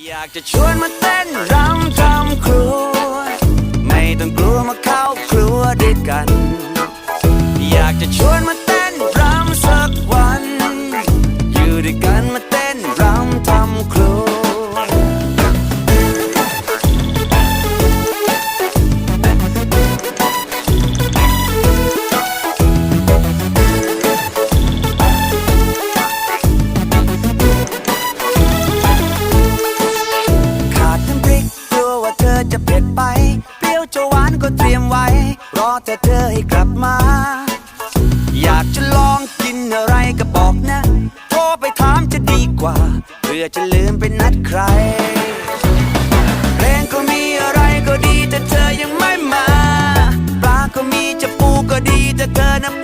อยากจะชวนมาเต้นรำทำครัว ไม่ต้องกลัวมาเข้าครัวด้วยกัน อยากจะชวนมาเต้นรำสักวัน อยู่ด้วยกันมาเต้นรำทำครัวานก็เตรียมไว้ รอแต่เธอให้กลับมา อยากจะลองกินอะไรก็บอกนะ โทรไปถามจะดีกว่า เพื่อจะลืมไปนัดใคร เพลงก็มีอะไรก็ดีแต่เธอยังไม่มา ปลาก็มีจะปูก็ดีแต่เธอนั้น